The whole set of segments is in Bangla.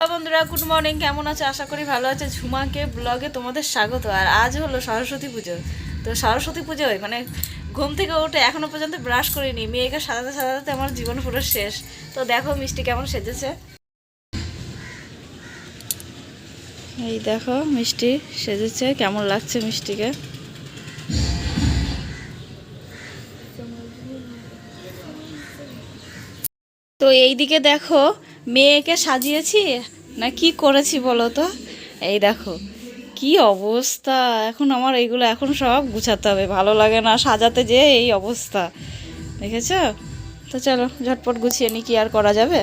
বন্ধুরা, গুড মর্নিং। কেমন আছে? আশা করি ভালো আছে। ঝুমাকে ব্লগে তোমাদের স্বাগত। আর আজ হলো সরস্বতী পুজো। তো সরস্বতী পুজোয় মানে ঘুম থেকে উঠে এখনও পর্যন্ত ব্রাশ করিনি। মেয়েকে সাজাতে সাজাতে আমার জীবন পুরো শেষ। তো দেখো, মিষ্টি কেমন সেজেছে? এই দেখো, মিষ্টি সেজেছে। কেমন লাগছে মিষ্টিকে? তো এইদিকে দেখো মেয়েকে সাজিয়েছি? না কি করেছি বলো তো? এই দেখো, কি অবস্থা? এখন আমার এইগুলো এখন সব গুছাতে হবে। ভালো লাগে না সাজাতে যে এই অবস্থা। দেখেছ? তো চলো, ঝটপট গুছিয়ে নি, কি আর করা যাবে?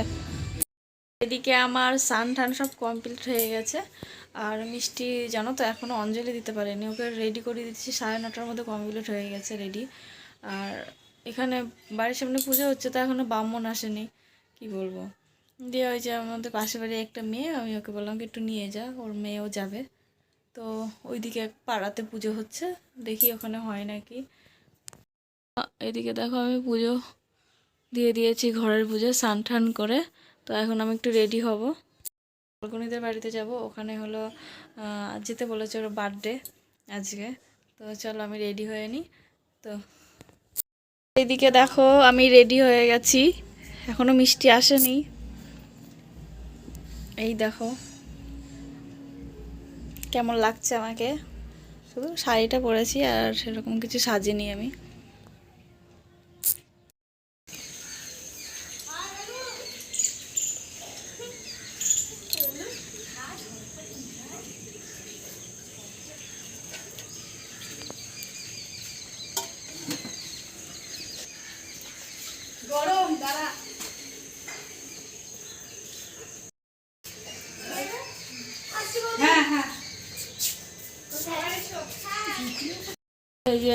এদিকে আমার সান টান সব কমপ্লিট হয়ে গেছে। আর মিষ্টি, জানো তো এখনও অঞ্জলি দিতে পারেনি। ওকে রেডি করে দিচ্ছি, সাড়ে নটার মধ্যে কমপ্লিট হয়ে গেছে রেডি আর এখানে বাড়ির সামনে পুজো হচ্ছে, তো এখনও ব্রাহ্মণ আসেনি। কি বলব? দিয়ে ওই যে আমাদের পাশে বাড়ি একটা মেয়ে, আমি ওকে বললাম একটু নিয়ে যা, ওর মেয়েও যাবে। তো ওইদিকে এক পাড়াতে পুজো হচ্ছে, দেখি ওখানে হয় নাকি। এদিকে দেখো আমি পুজো দিয়ে দিয়েছি ঘরের পুজো, স্নান করে। তো এখন আমি একটু রেডি হব। কল্পনিদের বাড়িতে যাব, ওখানে হলো যেতে বলেছে ওর বার্থডে আজকে। তো চলো আমি রেডি হয়ে নিই তো এইদিকে দেখো আমি রেডি হয়ে গেছি। এখনও মিষ্টি আসেনি। এই দেখো। কেমন লাগছে আমাকে? শুধু শাড়িটা পরেছি আর সেরকম কিছু সাজিনি আমি।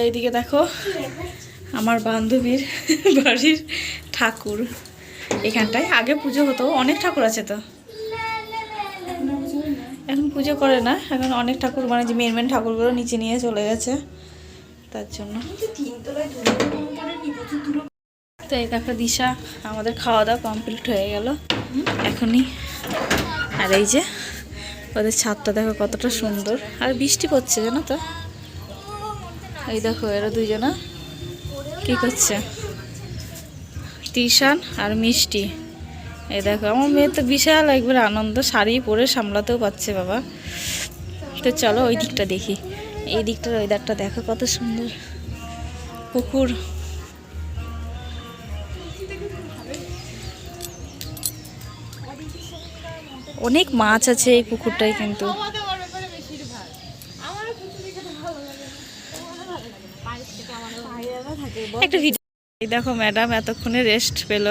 এইদিকে দেখো, আমার বান্ধবীর বাড়ির ঠাকুর এখানটায়। আগে পুজো হতো, অনেক ঠাকুর আছে তো। এখন পুজো করে না, এখন অনেক ঠাকুর মানে যে মেন মেন ঠাকুরগুলো নিচে নিয়ে চলে গেছে, তার জন্য। তো এই দেখো দিশা, আমাদের খাওয়া দাওয়া কমপ্লিট হয়ে গেল। এখনই। আর এই যে, ওদের ছাদটা দেখো কতটা সুন্দর। আর বৃষ্টি পড়ছে, জানো তো? এই দেখো, এরা দুইজনা কি করছে? টিশান আর মিষ্টি। এই দেখো, আমার মেয়ে তো বিশাল একবার আনন্দ, শাড়ি পরে সামলাতেও পারছে বাবা। তো চলো ওই দিকটা দেখি। এই দিকটার ওই ওয়েদারটা দেখো কত সুন্দর। পুকুর। অনেক মাছ আছে এই পুকুরটায় কিন্তু। একটা ভিডিও দেখো ম্যাডাম এতক্ষণে রেস্ট পেল।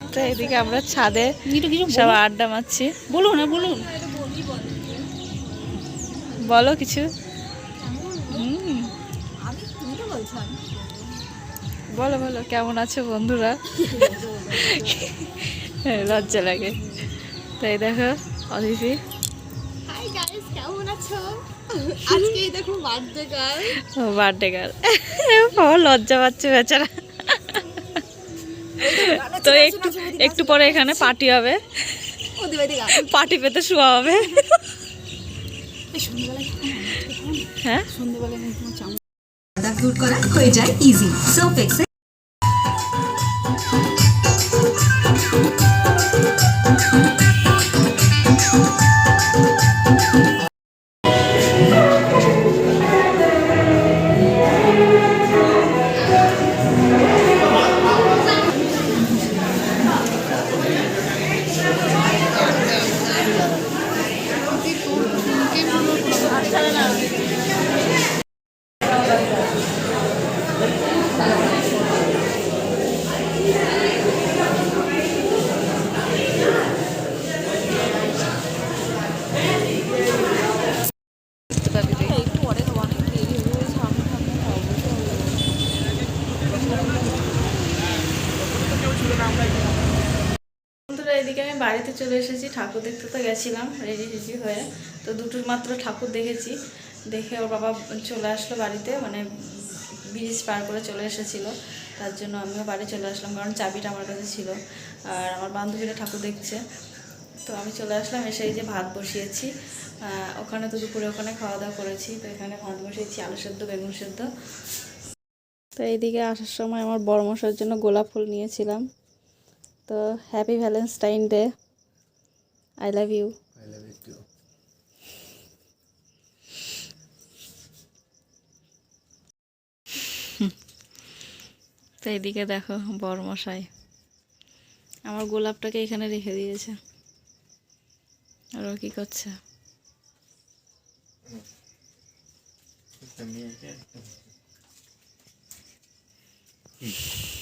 তো এদিকে আমরা ছাদে সব আড্ডা মারছি। বলুন না বলুন বলো কিছু। বলো বলো কেমন আছো বন্ধুরা? লজ্জা লাগে। তাই দেখো অদিতি। আছো? আজকে দেখো বার্থডে গার্ল বার্থডে গার্ল লজ্জা পাচ্ছে বেচারা। তো একটু একটু পরে এখানে পার্টি হবে। পার্টি পেতে শোয়া হবে। হ্যাঁ? দূর করা হয়ে যায় ইজি আমি বাড়িতে চলে এসেছি, ঠাকুর দেখতে তো গেছিলাম রেডি রেডি হয়ে। তো দুটোর মাত্র ঠাকুর দেখেছি, দেখে ওর বাবা চলে আসলো বাড়িতে মানে ব্রিজ পার করে চলে এসেছিল। তার জন্য আমিও বাড়ি চলে আসলাম, কারণ চাবিটা আমার কাছে ছিল, আর আমার বান্ধবীরা ঠাকুর দেখছে। তো আমি চলে আসলাম, এসে এই যে ভাত বসিয়েছি ওখানে তো দুপুরে ওখানে খাওয়া দাওয়া করেছি, তো এখানে ভাত বসিয়েছি, আলু সেদ্ধ, বেগুন সেদ্ধ। তো এইদিকে আসার সময় আমার বড় মশার জন্য গোলাপ ফুল নিয়েছিলাম। তো happy Valentine day I love you. তো এইদিকে দেখো বড় মশাই আমার গোলাপটাকে এখানে রেখে দিয়েছে। আর ও কি করছে?